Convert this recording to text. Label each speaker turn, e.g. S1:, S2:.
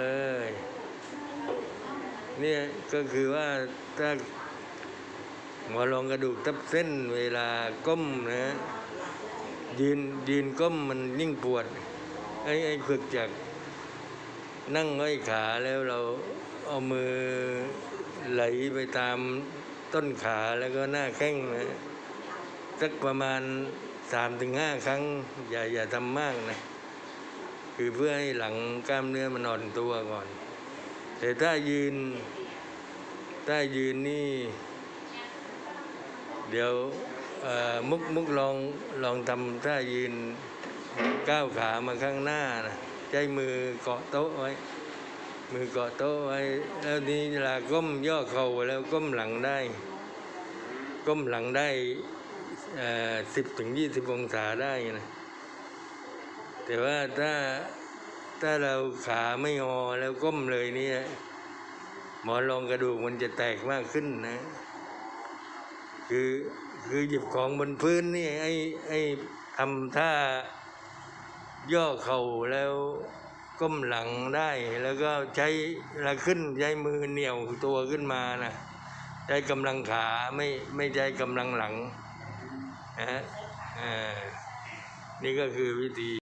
S1: เลยเนี่ยก็คือว่าถ้าหมอรองกระดูกทับเส้นเวลาก้มนะยืนยืนก้มมันยิ่งปวดไอ้ไอ้ฝึกจากนั่งห้อยขาแล้วเราเอามือไหลไปตามต้นขาแล้วก็หน้าแข้งนะสักประมาณสามถึงห้าครั้ง อย่าอย่าทำมากนะ คือเพื่อให้หลังกล้ามเนื้อมันอ่อนตัวก่อน แต่ถ้ายืน ถ้ายืนนี่ เดี๋ยวมุกมุกลองลองทำถ้ายืนก้าวขามาข้างหน้านะใช้มือเกาะโต๊ะไว้ มือเกาะโต๊ะไว้ แล้วนี้เวลาก้มย่อเข่าแล้วก้มหลังได้ ก้มหลังได้สิบถึงยี่สิบองศาได้นะ แต่ว่าถ้าถ้าเราขาไม่งอแล้วก้มเลยเนี่ยหมอนรองกระดูกมันจะแตกมากขึ้นนะ คือคือหยิบของบนพื้นนี่ไอ้ไอ้ทำท่าย่อเข่าแล้วก้มหลังได้ แล้วก็ใช้เวลาขึ้นใช้มือเหนี่ยวตัวขึ้นมานะใช้กำลังขาไม่ไม่ใช้กำลังหลังนะฮะอ่านี่ก็คือวิธี